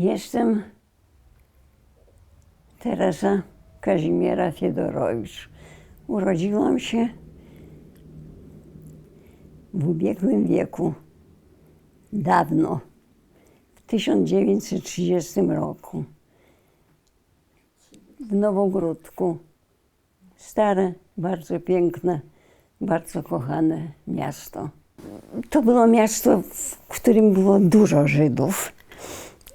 Jestem Teresa Kazimiera Fiedorowicz. Urodziłam się w ubiegłym wieku, dawno, w 1930 roku, w Nowogródku. Stare, bardzo piękne, bardzo kochane miasto. To było miasto, w którym było dużo Żydów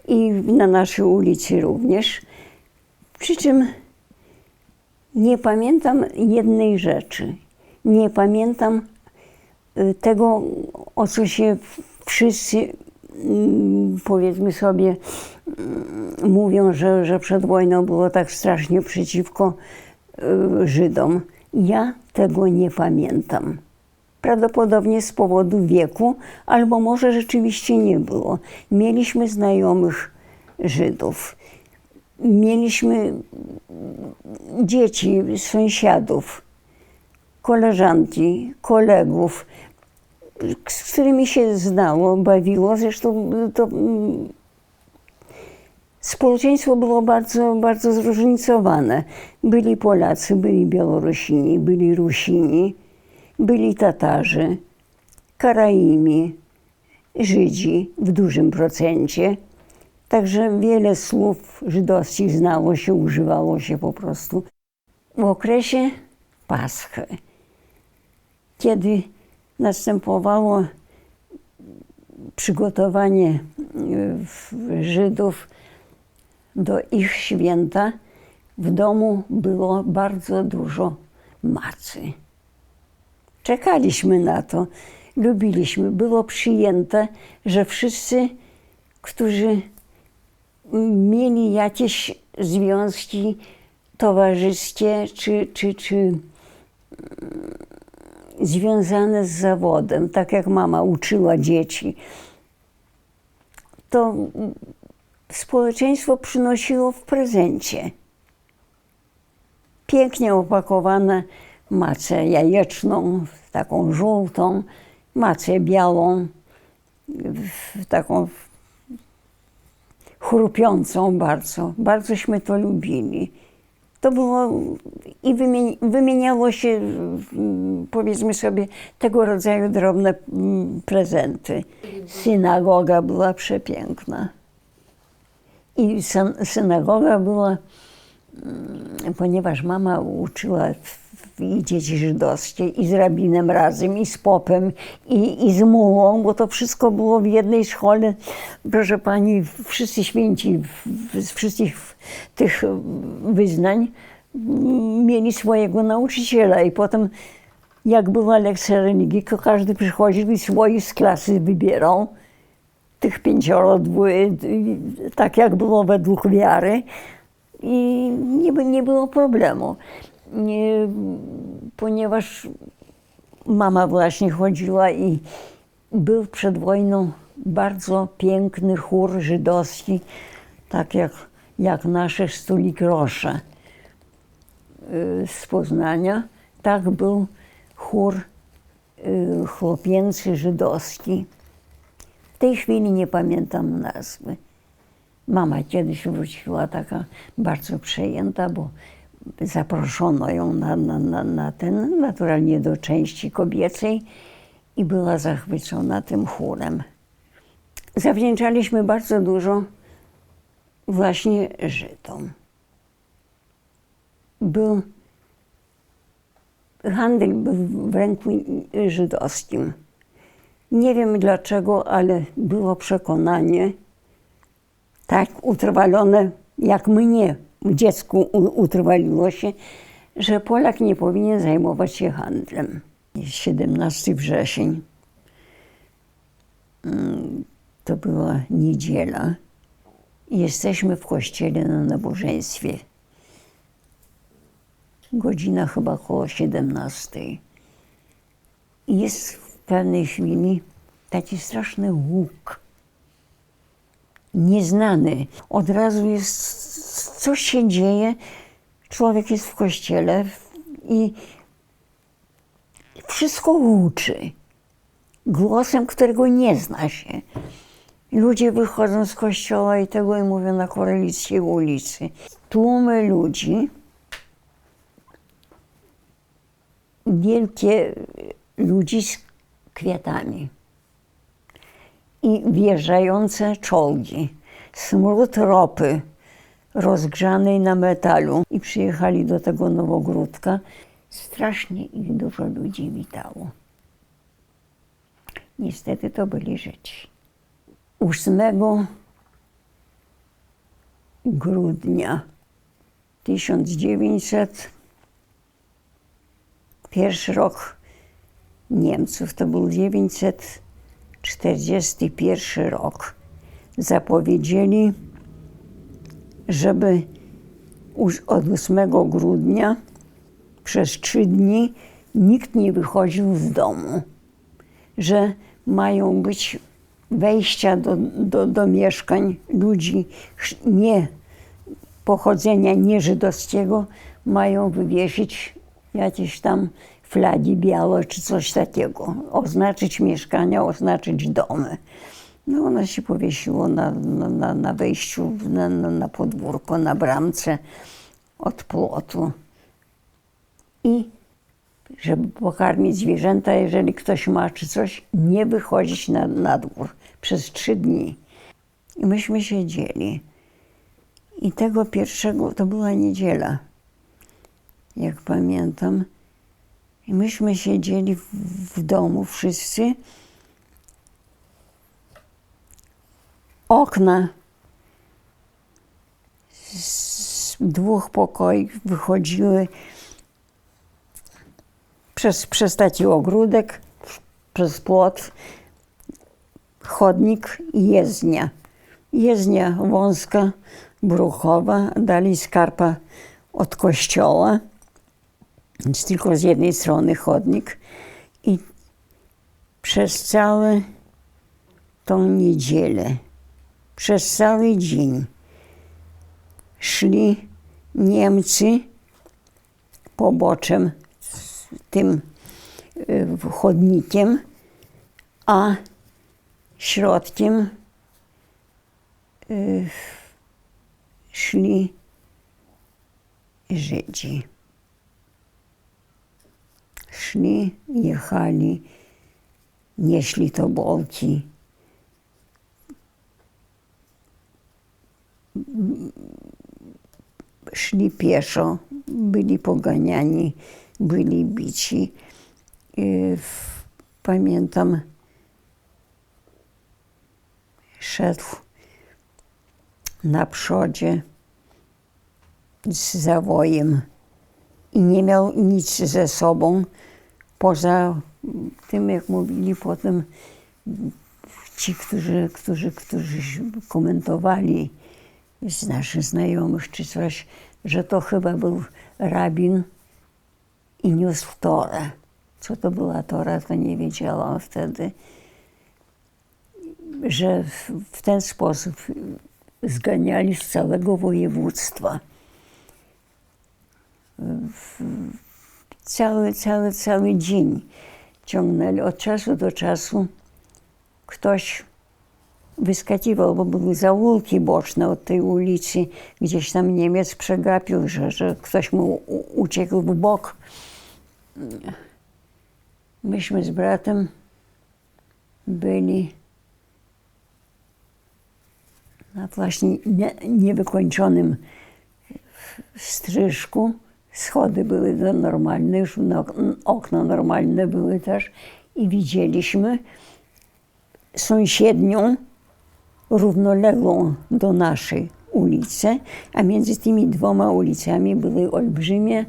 i na naszej ulicy również. Przy czym nie pamiętam jednej rzeczy. Nie pamiętam y, tego, o co się wszyscy, mm, powiedzmy sobie, mm, mówią, że, że przed wojną było tak strasznie przeciwko y, Żydom. Ja tego nie pamiętam. Prawdopodobnie z powodu wieku, albo może rzeczywiście nie było. Mieliśmy znajomych Żydów. Mieliśmy dzieci, sąsiadów, koleżanki, kolegów, z którymi się znało, bawiło. Zresztą to społeczeństwo było bardzo, bardzo zróżnicowane. Byli Polacy, byli Białorusini, byli Rusini, byli Tatarzy, Karaimi, Żydzi w dużym procencie. Także wiele słów żydowskich znało się, używało się po prostu. W okresie Paschy, kiedy następowało przygotowanie y, Żydów do ich święta, w domu było bardzo dużo macy. Czekaliśmy na to, lubiliśmy. Było przyjęte, że wszyscy, którzy mieli jakieś związki towarzyskie czy, czy, czy mm, związane z zawodem, tak jak mama uczyła dzieci, to społeczeństwo przynosiło w prezencie pięknie opakowane macę jajeczną, taką żółtą, macę białą, taką chrupiącą bardzo. Bardzośmy to lubili. To było i wymieni, wymieniało się, mm, powiedzmy sobie, tego rodzaju drobne mm, prezenty. Synagoga była przepiękna. I syn- synagoga była, mm, ponieważ mama uczyła w- i dzieci żydowskie, i z rabinem razem, i z popem, i, i z mułą, bo to wszystko było w jednej szkole. Proszę pani, wszyscy święci z wszystkich tych wyznań mieli swojego nauczyciela i potem jak była lekcja religii, to każdy przychodził i swoich z klasy wybierał tych pięcioro, tak jak było według wiary i nie, nie było problemu. Nie, ponieważ mama właśnie chodziła i był przed wojną bardzo piękny chór żydowski, tak jak, jak nasze Stulik Rosze y, z Poznania. Tak był chór y, chłopięcy żydowski. W tej chwili nie pamiętam nazwy. Mama kiedyś wróciła taka bardzo przejęta, bo zaproszono ją na, na, na, na ten, naturalnie do części kobiecej i była zachwycona tym chórem. Zawdzięczaliśmy bardzo dużo właśnie Żydom. Był handel był w ręku żydowskim. Nie wiem dlaczego, ale było przekonanie, tak utrwalone, jak mnie dziecku utrwaliło się, że Polak nie powinien zajmować się handlem. Jest 17 wrzesień. Mm, To była niedziela. Jesteśmy w kościele na nabożeństwie. Godzina chyba około 17. I jest w pewnej chwili taki straszny łuk. Nieznany. Od razu jest, coś się dzieje. Człowiek jest w kościele i wszystko łuczy. Głosem, którego nie zna się. Ludzie wychodzą z kościoła i tego i mówią na Korelickiej ulicy. Tłumy ludzi, wielkie ludzi z kwiatami i wjeżdżające czołgi, smród ropy rozgrzanej na metalu i przyjechali do tego Nowogródka. Strasznie ich dużo ludzi witało. Niestety to byli Żydzi. 8 grudnia 1900 pierwszy rok Niemców to był 941 rok. Zapowiedzieli, żeby już od 8 grudnia przez trzy dni nikt nie wychodził z domu, że mają być wejścia do, do, do mieszkań ludzi nie pochodzenia nieżydowskiego, mają wywiesić jakieś tam flagi białe czy coś takiego, oznaczyć mieszkania, oznaczyć domy. No ona się powiesiło na, na, na, wejściu, na, na podwórko, na bramce od płotu. I żeby pokarmić zwierzęta, jeżeli ktoś ma czy coś, nie wychodzić na, na dwór przez trzy dni. I myśmy siedzieli. I tego pierwszego, to była niedziela, jak pamiętam. I myśmy siedzieli w, w domu wszyscy. Okna z dwóch pokoi wychodziły przez, przez taki ogródek, przez płot, chodnik i jezdnia. Jezdnia wąska, bruchowa, dali skarpa od kościoła, więc tylko z jednej strony chodnik. I przez całą tą niedzielę, przez cały dzień szli Niemcy poboczem tym y, chodnikiem, a środkiem y, szli Żydzi. Szli, jechali, nieśli tobolki. Szli pieszo, byli poganiani, byli bici. Pamiętam, szedł na przodzie z zawojem i nie miał nic ze sobą, poza tym, jak mówili potem ci, którzy, którzy, którzy komentowali z naszych znajomych czy coś, że to chyba był rabin i niósł Torę. Co to była Tora, to nie wiedziałam wtedy. Że w, ten sposób zganiali z całego województwa. Cały, cały, cały dzień ciągnęli. Od czasu do czasu ktoś wyskakiwał, bo były zaułki boczne od tej ulicy. Gdzieś tam Niemiec przegapił, że, że ktoś mu uciekł w bok. Myśmy z bratem byli na właśnie nie, niewykończonym stryżku. Schody były do normalne, już no, okna normalne były też i widzieliśmy sąsiednią, równoległą do naszej ulicę, a między tymi dwoma ulicami były olbrzymie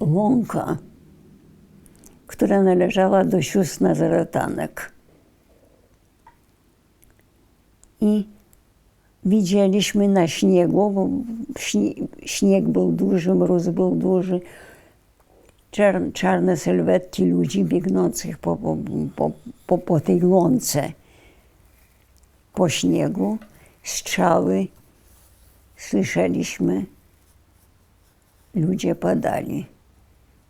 łąka, która należała do sióstr Nazaretanek. I widzieliśmy na śniegu, bo śnie, śnieg był duży, mróz był duży, czarne sylwetki ludzi biegnących po, po, po, po, tej łące, po śniegu, strzały. Słyszeliśmy, ludzie padali.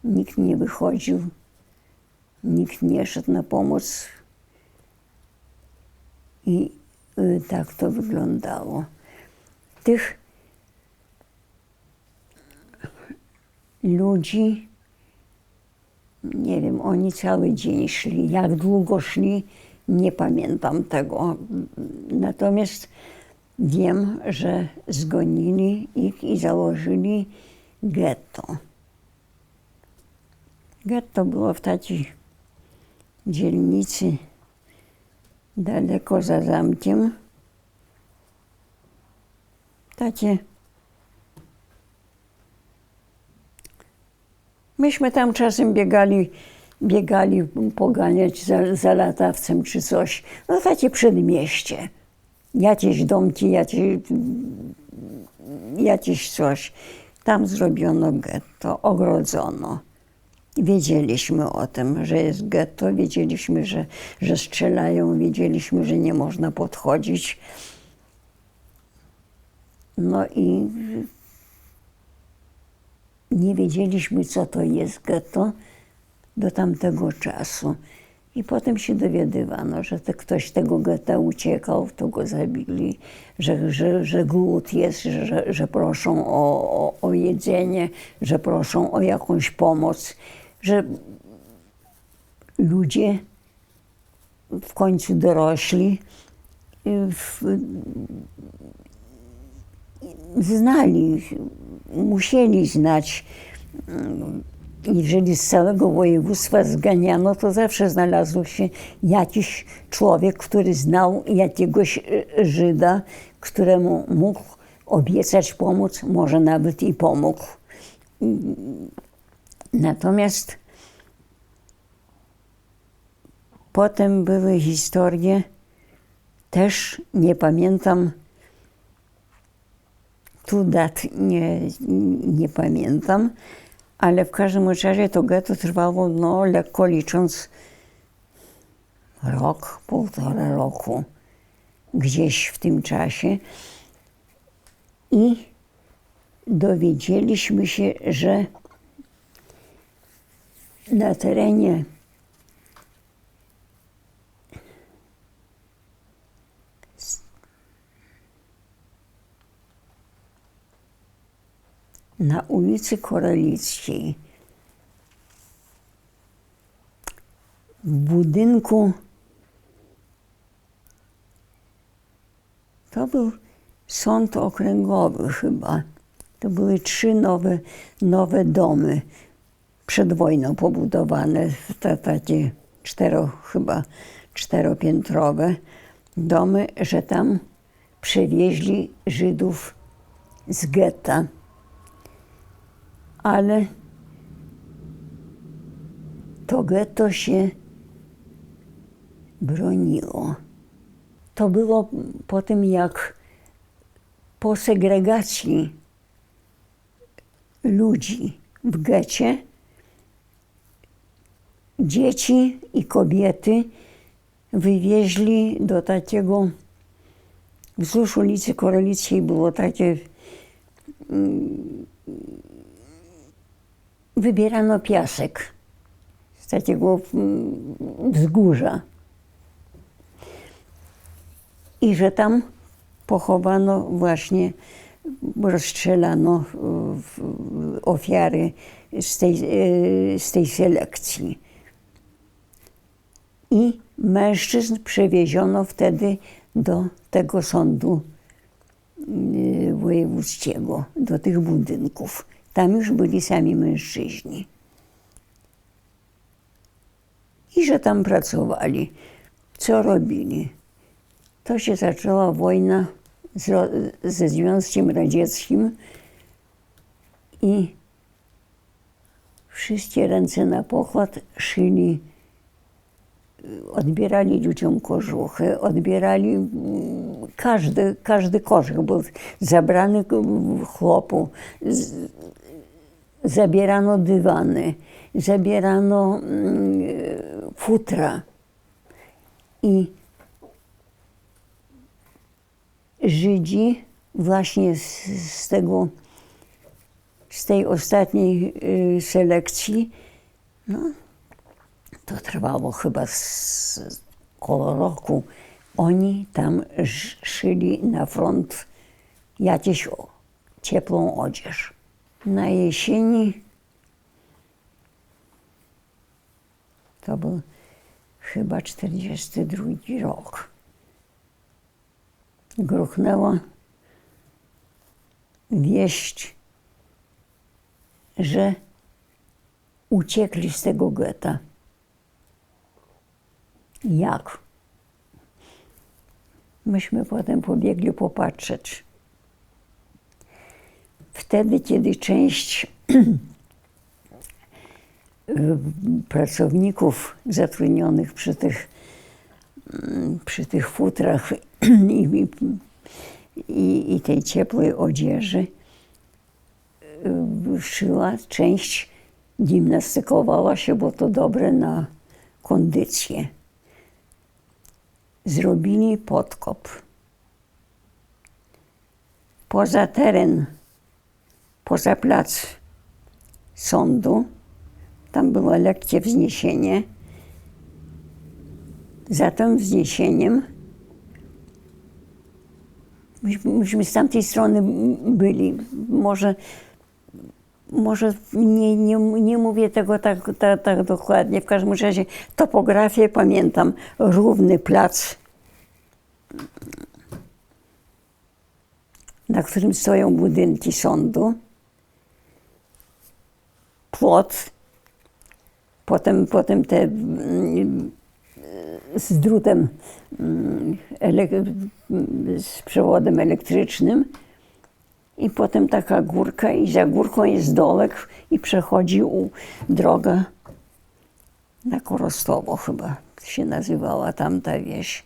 Nikt nie wychodził nikt nie szedł na pomoc. I y, tak to wyglądało. Tych ludzi, nie wiem, oni cały dzień szli. Jak długo szli, nie pamiętam tego. Natomiast wiem, że zgonili ich i założyli getto. Getto było w takiej dzielnicy daleko za zamkiem. Takie. Myśmy tam czasem biegali, biegali poganiać za, za latawcem czy coś. No takie przedmieście. Jakieś domki, jakieś, jakieś coś. Tam zrobiono getto, ogrodzono. Wiedzieliśmy o tym, że jest getto, wiedzieliśmy, że, że strzelają, wiedzieliśmy, że nie można podchodzić. No i nie wiedzieliśmy, co to jest getto do tamtego czasu. I potem się dowiadywano, że ktoś tego getta uciekał, to go zabili, że, że, że głód jest, że, że proszą o, o, o jedzenie, że proszą o jakąś pomoc, że ludzie w końcu dorośli w, znali, musieli znać. Jeżeli z całego województwa zganiano, to zawsze znalazł się jakiś człowiek, który znał jakiegoś y, Żyda, któremu mógł obiecać pomóc, może nawet i pomógł. Natomiast potem były historie, też nie pamiętam, tu dat nie, nie pamiętam, ale w każdym razie to getto trwało, no lekko licząc, rok, półtora roku, gdzieś w tym czasie. I dowiedzieliśmy się, że na terenie na ulicy Koralickiej w budynku to był sąd okręgowy chyba. To były trzy nowe, nowe domy przed wojną pobudowane, te takie cztero, chyba czteropiętrowe domy, że tam przewieźli Żydów z getta. Ale to getto się broniło. To było po tym, jak po segregacji ludzi w getcie dzieci i kobiety wywieźli do takiego, wzdłuż ulicy Korolickiej było takie, mm, wybierano piasek z takiego mm, wzgórza. I że tam pochowano właśnie, rozstrzelano ofiary z tej, y, z tej selekcji. I mężczyzn przewieziono wtedy do tego sądu y, wojewódzkiego, do tych budynków. Tam już byli sami mężczyźni. I że tam pracowali. Co robili? To się zaczęła wojna z, ze Związkiem Radzieckim i wszystkie ręce na pokład szyli odbierali ludziom kożuchy, odbierali każdy, każdy koszyk był zabrany chłopu. Zabierano dywany, zabierano mm, futra. I Żydzi właśnie z, z tego, z tej ostatniej y, selekcji, no, to trwało chyba z koło roku. Oni tam szyli na front jakieś ciepłą odzież. Na jesieni to był chyba 42 rok. Gruchnęła wieść, że uciekli z tego getta. Jak? Myśmy potem pobiegli popatrzeć. Wtedy, kiedy część pracowników zatrudnionych przy tych, przy tych futrach i, i, i tej ciepłej odzieży y, szyła, część gimnastykowała się, bo to dobre na kondycję. Zrobili podkop. Poza teren, poza plac sądu, tam było lekkie wzniesienie. Za tym wzniesieniem myśmy, myśmy z tamtej strony byli. Może, może nie, nie, nie mówię tego tak, tak, tak dokładnie. W każdym razie topografię pamiętam. Równy plac, na którym stoją budynki sądu. Płot Potem, potem te mm, z drutem, mm, z przewodem elektrycznym. I potem taka górka i za górką jest dolek i przechodzi u, droga na Korostowo chyba się nazywała tamta wieś.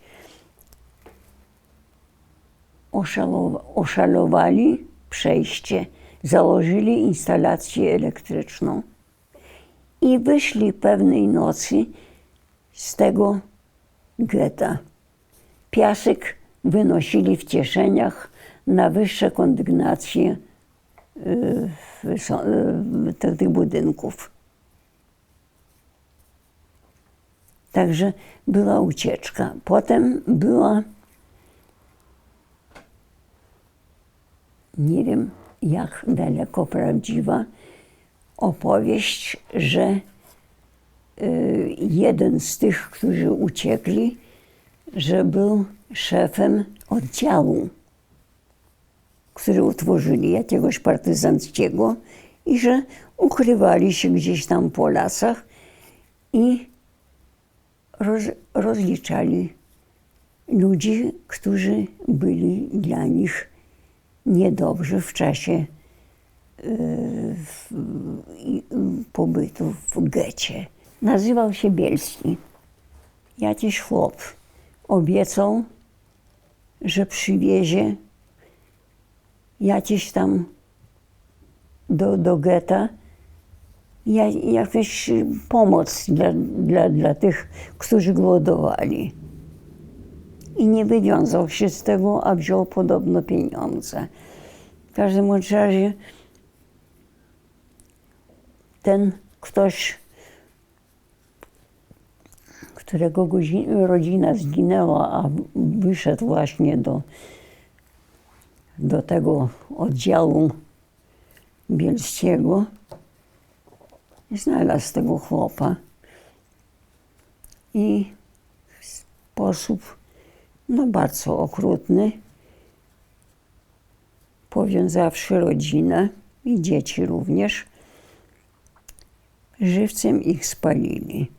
Oszalowa- oszalowali przejście, założyli instalację elektryczną i wyszli pewnej nocy z tego getta. Piasek wynosili w cieszeniach na wyższe kondygnacje y, y, tych budynków. Także była ucieczka. Potem była, nie wiem jak daleko prawdziwa, opowieść, że y, jeden z tych, którzy uciekli, że był szefem oddziału, który utworzyli jakiegoś partyzanckiego i że ukrywali się gdzieś tam po lasach i roz, rozliczali ludzi, którzy byli dla nich niedobrzy w czasie i- pobytu w getcie. Nazywał się Bielski. Jakiś chłop obiecał, że przywiezie jakieś tam do, do getta ja, jakąś pomoc dla, dla, dla tych, którzy głodowali. I nie wywiązał się z tego, a wziął podobno pieniądze. W każdym razie ten ktoś, którego rodzina zginęła, a wyszedł właśnie do, do tego oddziału bielskiego, znalazł tego chłopa i w sposób no, bardzo okrutny, powiązawszy rodzinę i dzieci również, żywcem ich spalili.